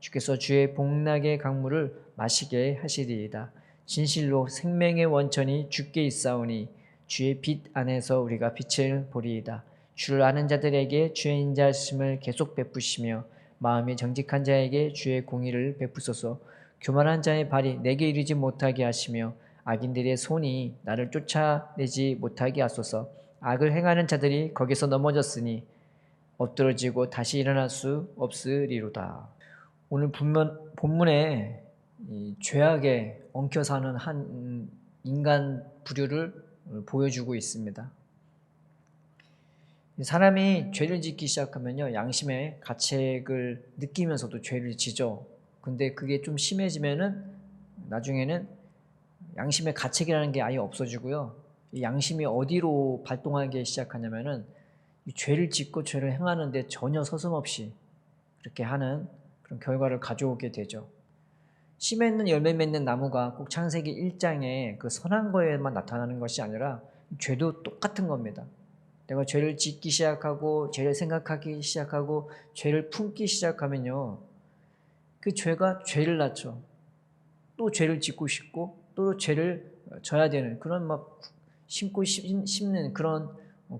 주께서 주의 복락의 강물을 마시게 하시리이다. 진실로 생명의 원천이 주께 있사오니 주의 빛 안에서 우리가 빛을 보리이다. 주를 아는 자들에게 주의 인자심을 계속 베푸시며 마음이 정직한 자에게 주의 공의를 베푸소서. 교만한 자의 발이 내게 이르지 못하게 하시며 악인들의 손이 나를 쫓아내지 못하게 하소서. 악을 행하는 자들이 거기서 넘어졌으니 엎드러지고 다시 일어날 수 없으리로다. 오늘 본문, 본문에 이 죄악에 엉켜 사는 한 인간 부류를 보여주고 있습니다. 사람이 죄를 짓기 시작하면요, 양심의 가책을 느끼면서도 죄를 지죠. 근데 그게 좀 심해지면은 나중에는 양심의 가책이라는 게 아예 없어지고요. 이 양심이 어디로 발동하기 시작하냐면은 이 죄를 짓고 죄를 행하는데 전혀 서슴없이 그렇게 하는 그런 결과를 가져오게 되죠. 씨 맺는 열매 맺는 나무가 꼭 창세기 1장에 그 선한 거에만 나타나는 것이 아니라 죄도 똑같은 겁니다. 내가 죄를 짓기 시작하고 죄를 생각하기 시작하고 죄를 품기 시작하면요. 그 죄가 죄를 낳죠. 또 죄를 짓고 싶고 또 죄를 져야 되는 그런 막 심고 심- 심는 그런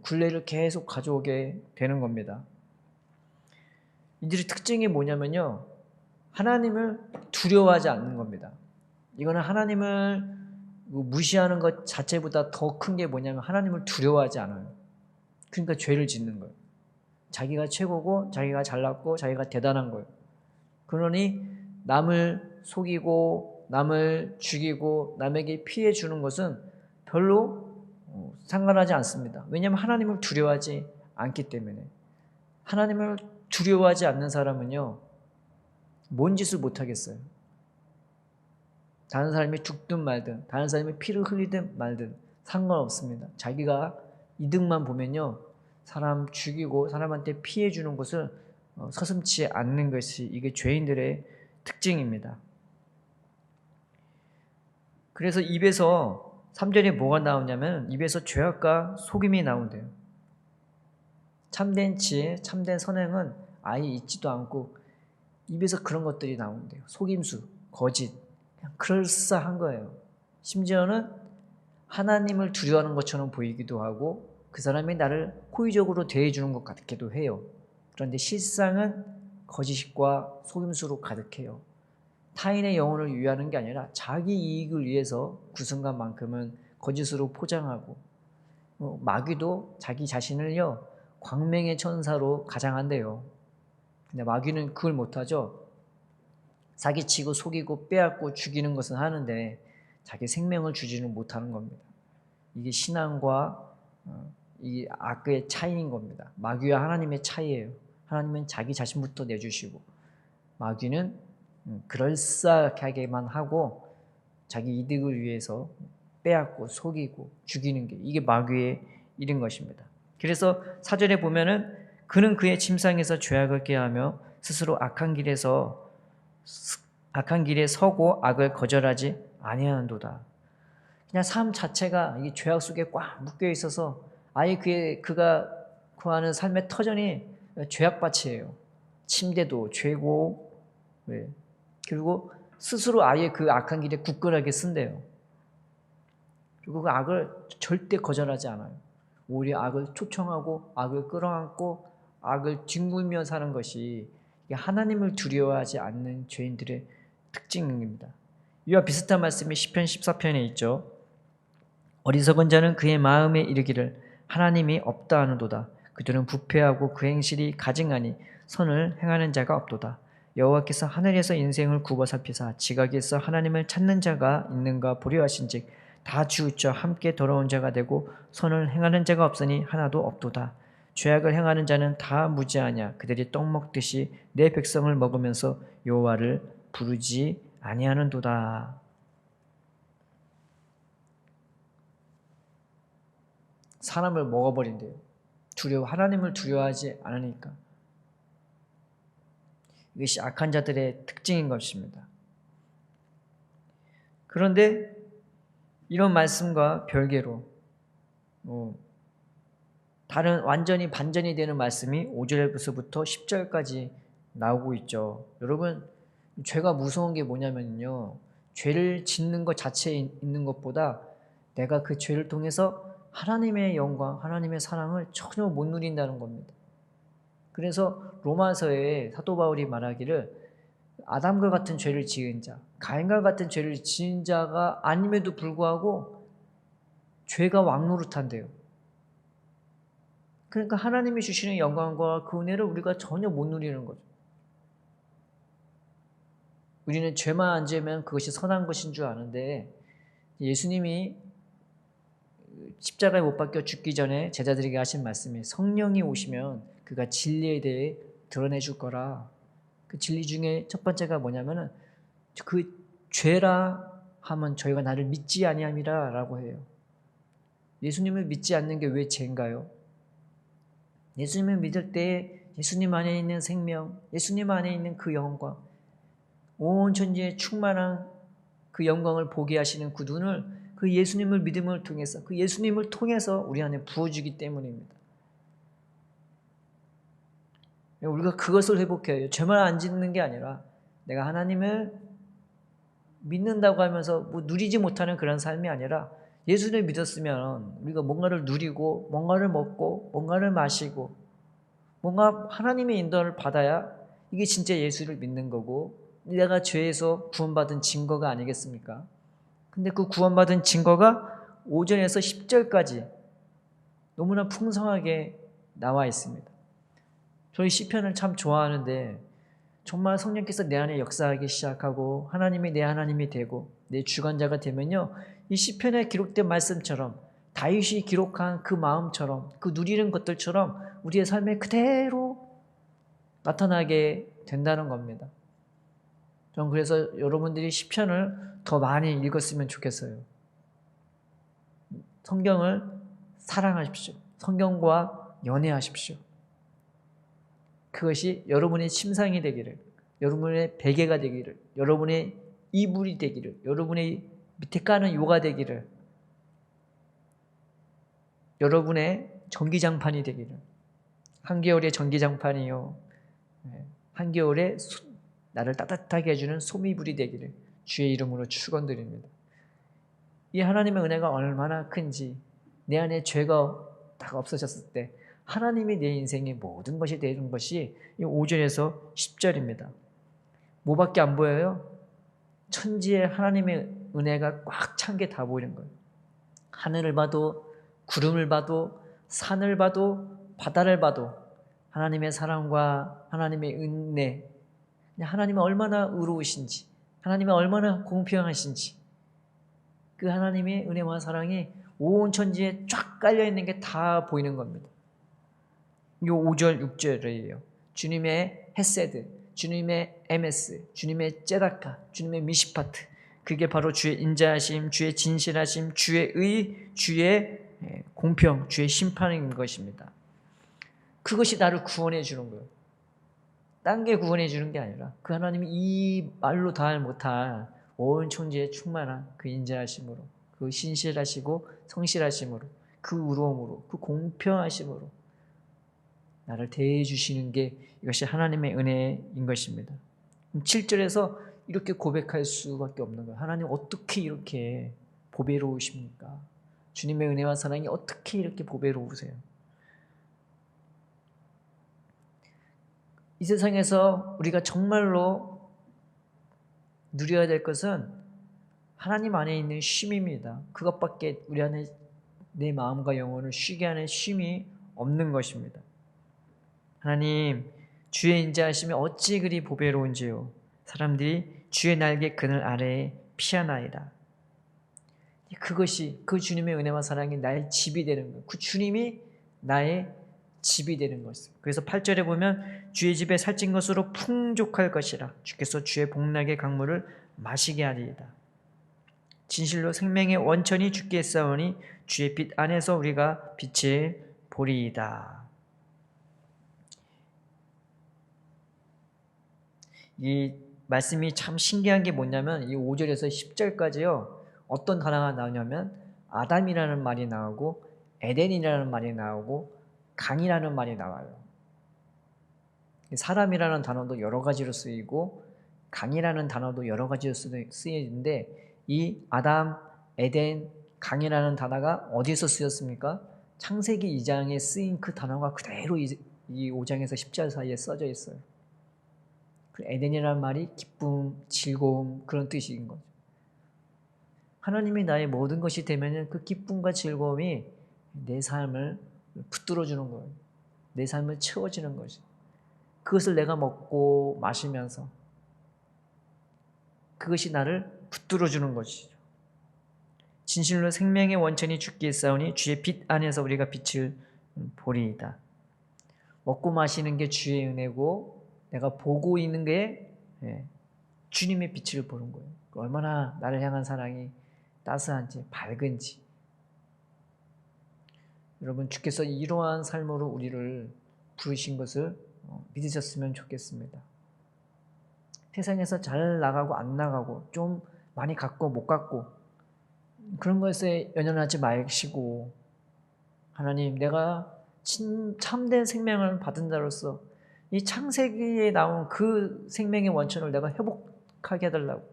굴레를 계속 가져오게 되는 겁니다. 이들의 특징이 뭐냐면요. 하나님을 두려워하지 않는 겁니다. 이거는 하나님을 무시하는 것 자체보다 더 큰 게 뭐냐면 하나님을 두려워하지 않아요. 그러니까 죄를 짓는 거예요. 자기가 최고고 자기가 잘났고 자기가 대단한 거예요. 그러니 남을 속이고 남을 죽이고 남에게 피해 주는 것은 별로 어, 상관하지 않습니다. 왜냐하면 하나님을 두려워하지 않기 때문에 하나님을 두려워하지 않는 사람은요 뭔 짓을 못 하겠어요. 다른 사람이 죽든 말든 다른 사람이 피를 흘리든 말든 상관없습니다. 자기가 이득만 보면요 사람 죽이고 사람한테 피해 주는 것을 어, 서슴지 않는 것이 이게 죄인들의 특징입니다. 그래서 입에서 3절에 뭐가 나오냐면 입에서 죄악과 속임이 나온대요. 참된 지혜, 참된 선행은 아예 있지도 않고 입에서 그런 것들이 나온대요. 속임수, 거짓, 그냥 그럴싸한 거예요. 심지어는 하나님을 두려워하는 것처럼 보이기도 하고 그 사람이 나를 호의적으로 대해주는 것 같기도 해요. 그런데 실상은 거짓과 속임수로 가득해요. 타인의 영혼을 위하는 게 아니라 자기 이익을 위해서 그 순간만큼은 거짓으로 포장하고 어, 마귀도 자기 자신을요 광명의 천사로 가장한대요. 근데 마귀는 그걸 못하죠. 사기치고 속이고 빼앗고 죽이는 것은 하는데 자기 생명을 주지는 못하는 겁니다. 이게 신앙과 어, 이 악의 차이인 겁니다. 마귀와 하나님의 차이예요. 하나님은 자기 자신부터 내주시고 마귀는 음, 그럴싸하게만 하고 자기 이득을 위해서 빼앗고 속이고 죽이는 게 이게 마귀의 일인 것입니다. 그래서 사절에 보면은 그는 그의 침상에서 죄악을 깨하며 스스로 악한 길에서 악한 길에 서고 악을 거절하지 아니하는도다. 그냥 삶 자체가 이 죄악 속에 꽉 묶여 있어서 아예 그의 그가 구하는 삶의 터전이 죄악밭이에요. 침대도 죄고 네. 그리고 스스로 아예 그 악한 길에 굳건하게 쓴대요. 그리고 그 악을 절대 거절하지 않아요. 오히려 악을 초청하고 악을 끌어안고 악을 뒹굴며 사는 것이 하나님을 두려워하지 않는 죄인들의 특징입니다. 이와 비슷한 말씀이 시편 14편에 있죠. 어리석은 자는 그의 마음에 이르기를 하나님이 없다 하는도다. 그들은 부패하고 그 행실이 가증하니 선을 행하는 자가 없도다. 여호와께서 하늘에서 인생을 굽어 살피사 지각에서 하나님을 찾는 자가 있는가 보려 하신즉 다 지우쳐 함께 더러운 자가 되고 선을 행하는 자가 없으니 하나도 없도다. 죄악을 행하는 자는 다 무지하냐 그들이 떡 먹듯이 내 백성을 먹으면서 여호와를 부르지 아니하는도다. 사람을 먹어버린대요. 두려워 하나님을 두려워하지 않으니까. 이것이 악한 자들의 특징인 것입니다. 그런데 이런 말씀과 별개로 어, 다른 완전히 반전이 되는 말씀이 5절부터 10절까지 나오고 있죠. 여러분 죄가 무서운 게 뭐냐면요. 죄를 짓는 것 자체에 있는 것보다 내가 그 죄를 통해서 하나님의 영광, 하나님의 사랑을 전혀 못 누린다는 겁니다. 그래서 로마서에 사도 바울이 말하기를 아담과 같은 죄를 지은 자, 가인과 같은 죄를 지은 자가 아님에도 불구하고 죄가 왕노릇한대요. 그러니까 하나님이 주시는 영광과 그 은혜를 우리가 전혀 못 누리는 거죠. 우리는 죄만 안 지으면 그것이 선한 것인 줄 아는데 예수님이 십자가에 못 박혀 죽기 전에 제자들에게 하신 말씀이 성령이 오시면 그가 진리에 대해 드러내 줄 거라. 그 진리 중에 첫 번째가 뭐냐면은 그 죄라 하면 저희가 나를 믿지 아니함이라라고 해요. 예수님을 믿지 않는 게 왜 죄인가요? 예수님을 믿을 때 예수님 안에 있는 생명, 예수님 안에 있는 그 영광, 온 천지에 충만한 그 영광을 보게 하시는 그 눈을 그 예수님을 믿음을 통해서 그 예수님을 통해서 우리 안에 부어주기 때문입니다. 우리가 그것을 회복해야 해요. 죄만 안 짓는 게 아니라 내가 하나님을 믿는다고 하면서 뭐 누리지 못하는 그런 삶이 아니라 예수를 믿었으면 우리가 뭔가를 누리고 뭔가를 먹고 뭔가를 마시고 뭔가 하나님의 인도를 받아야 이게 진짜 예수를 믿는 거고 내가 죄에서 구원받은 증거가 아니겠습니까? 근데 그 구원받은 증거가 5절에서 10절까지 너무나 풍성하게 나와 있습니다. 저희 시편을 참 좋아하는데 정말 성령께서 내 안에 역사하기 시작하고 하나님이 내 하나님이 되고 내 주관자가 되면요. 이 시편에 기록된 말씀처럼 다윗이 기록한 그 마음처럼 그 누리는 것들처럼 우리의 삶에 그대로 나타나게 된다는 겁니다. 전 그래서 여러분들이 시편을 더 많이 읽었으면 좋겠어요. 성경을 사랑하십시오. 성경과 연애하십시오. 그것이 여러분의 침상이 되기를, 여러분의 베개가 되기를, 여러분의 이불이 되기를, 여러분의 밑에 까는 요가 되기를, 여러분의 전기장판이 되기를, 한겨울의 전기장판이요, 네, 한겨울에 나를 따뜻하게 해주는 소미불이 되기를 주의 이름으로 축원드립니다. 이 하나님의 은혜가 얼마나 큰지 내 안에 죄가 다 없어졌을 때 하나님이 내 인생의 모든 것이 되는 것이 이 5절에서 10절입니다. 뭐밖에 안 보여요? 천지에 하나님의 은혜가 꽉 찬 게 다 보이는 거예요. 하늘을 봐도 구름을 봐도 산을 봐도 바다를 봐도 하나님의 사랑과 하나님의 은혜 하나님은 얼마나 의로우신지, 하나님은 얼마나 공평하신지, 그 하나님의 은혜와 사랑이 온 천지에 쫙 깔려 있는 게 다 보이는 겁니다. 요 5절, 6절이에요. 주님의 헤세드, 주님의 MS, 주님의 제다카, 주님의 미시파트. 그게 바로 주의 인자하심, 주의 진실하심, 주의 의, 주의 예, 공평, 주의 심판인 것입니다. 그것이 나를 구원해 주는 거예요. 딴 게 구원해 주는 게 아니라 그 하나님이 이 말로 다할 못할 온 천지에 충만한 그 인자하심으로 그 신실하시고 성실하심으로 그 의로움으로 그 공평하심으로 나를 대해 주시는 게 이것이 하나님의 은혜인 것입니다. 7절에서 이렇게 고백할 수밖에 없는 거예요. 하나님 어떻게 이렇게 보배로우십니까? 주님의 은혜와 사랑이 어떻게 이렇게 보배로우세요? 이 세상에서 우리가 정말로 누려야 될 것은 하나님 안에 있는 쉼입니다. 그것밖에 우리 안에 내 마음과 영혼을 쉬게 하는 쉼이 없는 것입니다. 하나님, 주의 인자하심이 어찌 그리 보배로운지요. 사람들이 주의 날개 그늘 아래에 피하나이다. 그것이 그 주님의 은혜와 사랑이 나의 집이 되는 것. 그 주님이 나의 집이 되는 것이에요. 그래서 8절에 보면 주의 집에 살찐 것으로 풍족할 것이라. 주께서 주의 복락의 강물을 마시게 하리이다. 진실로 생명의 원천이 주께 싸우니 주의 빛 안에서 우리가 빛을 보리이다. 이 말씀이 참 신기한 게 뭐냐면 이 5절에서 10절까지요. 어떤 단어가 나오냐면 아담이라는 말이 나오고 에덴이라는 말이 나오고 강이라는 말이 나와요. 사람이라는 단어도 여러 가지로 쓰이고 강이라는 단어도 여러 가지로 쓰이는데 이 아담, 에덴, 강이라는 단어가 어디서 쓰였습니까? 창세기 2장에 쓰인 그 단어가 그대로 이 5장에서 10절 사이에 써져 있어요. 그 에덴이라는 말이 기쁨, 즐거움 그런 뜻인 거죠. 하나님이 나의 모든 것이 되면 그 기쁨과 즐거움이 내 삶을 붙들어 주는 거예요. 내 삶을 채워주는 것이. 그것을 내가 먹고 마시면서 그것이 나를 붙들어 주는 것이죠. 진실로 생명의 원천이 주께 싸우니 주의 빛 안에서 우리가 빛을 보리이다. 먹고 마시는 게 주의 은혜고 내가 보고 있는 게 예, 주님의 빛을 보는 거예요. 얼마나 나를 향한 사랑이 따스한지 밝은지. 여러분 주께서 이러한 삶으로 우리를 부르신 것을 어, 믿으셨으면 좋겠습니다. 세상에서 잘 나가고 안 나가고 좀 많이 갖고 못 갖고 그런 것에 연연하지 마시고 하나님 내가 참된 생명을 받은 자로서 이 창세기에 나온 그 생명의 원천을 내가 회복하게 해달라고.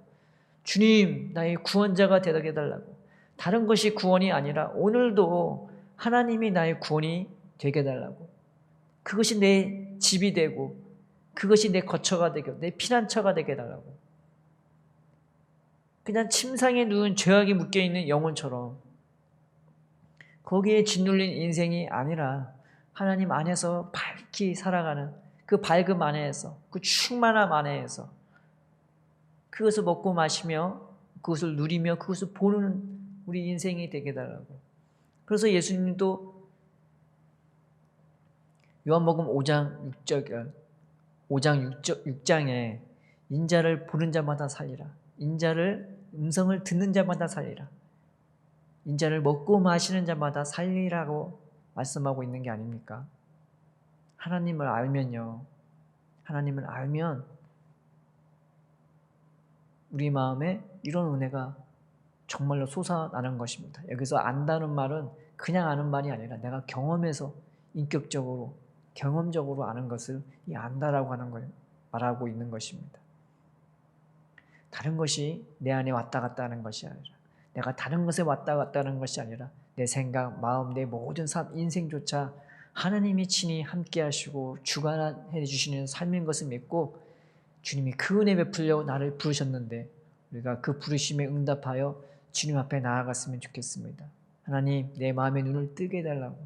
주님, 나의 구원자가 되게 해달라고. 다른 것이 구원이 아니라 오늘도 하나님이 나의 구원이 되게 해달라고. 그것이 내 집이 되고, 그것이 내 거처가 되고, 내 피난처가 되게 해달라고. 그냥 침상에 누운 죄악이 묶여있는 영혼처럼 거기에 짓눌린 인생이 아니라 하나님 안에서 밝게 살아가는 그 밝음 안에서, 그 충만함 안에서 그것을 먹고 마시며 그것을 누리며 그것을 보는 우리 인생이 되게 달라고. 그래서 예수님도 요한복음 5장 6절 5장 6절, 6장에 인자를 보는 자마다 살리라. 인자를 음성을 듣는 자마다 살리라. 인자를 먹고 마시는 자마다 살리라고 말씀하고 있는 게 아닙니까? 하나님을 알면요. 하나님을 알면 우리 마음에 이런 은혜가 정말로 솟아나는 것입니다. 여기서 안다는 말은 그냥 아는 말이 아니라 내가 경험해서 인격적으로 경험적으로 아는 것을 이 안다라고 하는 걸 말하고 있는 것입니다. 다른 것이 내 안에 왔다 갔다 하는 것이 아니라 내가 다른 것에 왔다 갔다 하는 것이 아니라 내 생각, 마음, 내 모든 삶, 인생조차 하나님이 친히 함께 하시고 주관해 주시는 삶인 것을 믿고 주님이 그 은혜 베풀려 나를 부르셨는데 우리가 그 부르심에 응답하여 주님 앞에 나아갔으면 좋겠습니다. 하나님 내 마음의 눈을 뜨게 해달라고.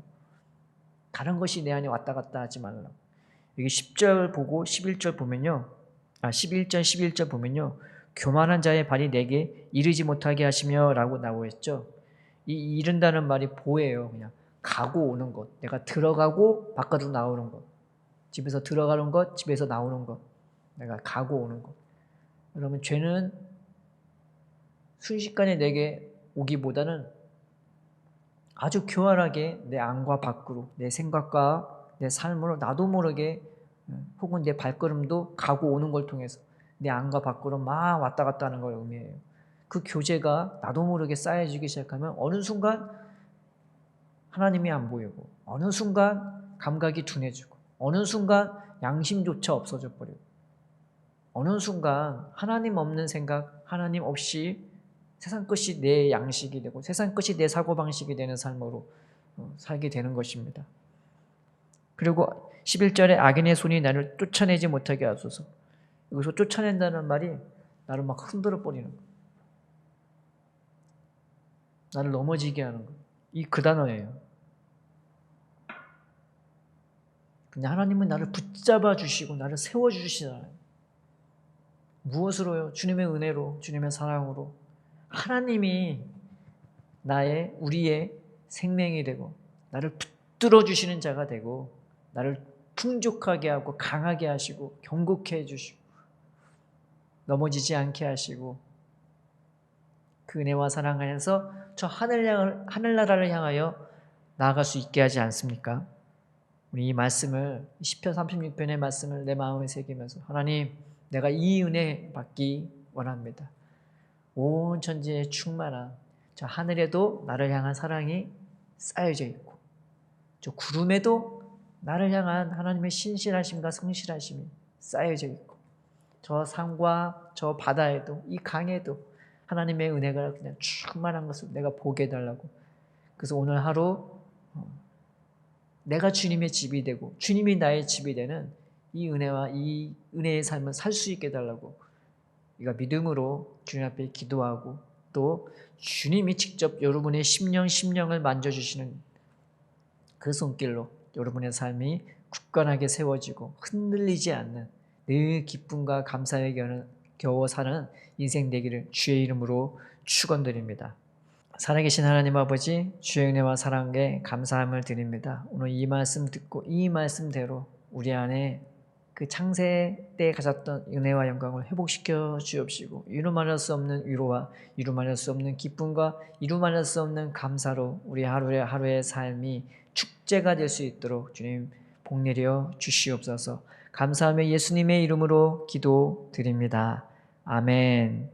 다른 것이 내 안에 왔다 갔다 하지 말라고. 여기 10절 보고 11절 보면요. 아 11절 11절 보면요. 교만한 자의 발이 내게 이르지 못하게 하시며 라고 나오고 있죠. 이 이른다는 말이 보예요 그냥 가고 오는 것, 내가 들어가고 바깥으로 나오는 것, 집에서 들어가는 것, 집에서 나오는 것, 내가 가고 오는 것. 여러분, 죄는 순식간에 내게 오기보다는 아주 교활하게 내 안과 밖으로, 내 생각과 내 삶으로 나도 모르게 혹은 내 발걸음도 가고 오는 걸 통해서 내 안과 밖으로 막 왔다 갔다 하는 걸 의미해요. 그 교제가 나도 모르게 쌓여지기 시작하면 어느 순간 하나님이 안 보이고 어느 순간 감각이 둔해지고 어느 순간 양심조차 없어져 버리고 어느 순간 하나님 없는 생각, 하나님 없이 세상 것이 내 양식이 되고 세상 것이 내 사고방식이 되는 삶으로 어, 살게 되는 것입니다. 그리고 11절에 악인의 손이 나를 쫓아내지 못하게 하소서. 여기서 쫓아낸다는 말이 나를 막 흔들어 버리는 거. 나를 넘어지게 하는 거. 이 그 단어예요. 근데 하나님은 나를 붙잡아 주시고 나를 세워 주시잖아요. 무엇으로요? 주님의 은혜로, 주님의 사랑으로. 하나님이 나의 우리의 생명이 되고 나를 붙들어 주시는 자가 되고 나를 풍족하게 하고 강하게 하시고 경고케 해 주시고 넘어지지 않게 하시고 그 은혜와 사랑 안에서 저 하늘 향 하늘나라를 향하여 나아갈 수 있게 하지 않습니까? 우리 이 말씀을 10편 36편의 말씀을 내 마음에 새기면서 하나님 내가 이 은혜 받기 원합니다. 온 천지에 충만한 저 하늘에도 나를 향한 사랑이 쌓여져 있고 저 구름에도 나를 향한 하나님의 신실하심과 성실하심이 쌓여져 있고 저 산과 저 바다에도 이 강에도 하나님의 은혜가 그냥 충만한 것을 내가 보게 해달라고. 그래서 오늘 하루 어, 내가 주님의 집이 되고 주님이 나의 집이 되는 이 은혜와 이 은혜의 삶을 살 수 있게 해달라고. 우리가 믿음으로 주님 앞에 기도하고 또 주님이 직접 여러분의 심령 심령을 만져주시는 그 손길로 여러분의 삶이 굳건하게 세워지고 흔들리지 않는 늘 기쁨과 감사에 겨워 사는 인생 되기를 주의 이름으로 축원드립니다. 살아계신 하나님 아버지 주의 은혜와 사랑에 감사함을 드립니다. 오늘 이 말씀 듣고 이 말씀대로 우리 안에 그 창세 때 가졌던 은혜와 영광을 회복시켜 주옵시고 이루 말할 수 없는 위로와 이루 말할 수 없는 기쁨과 이루 말할 수 없는 감사로 우리 하루의 하루의 삶이 축제가 될 수 있도록 주님 복 내려 주시옵소서. 감사하며 예수님의 이름으로 기도드립니다. 아멘.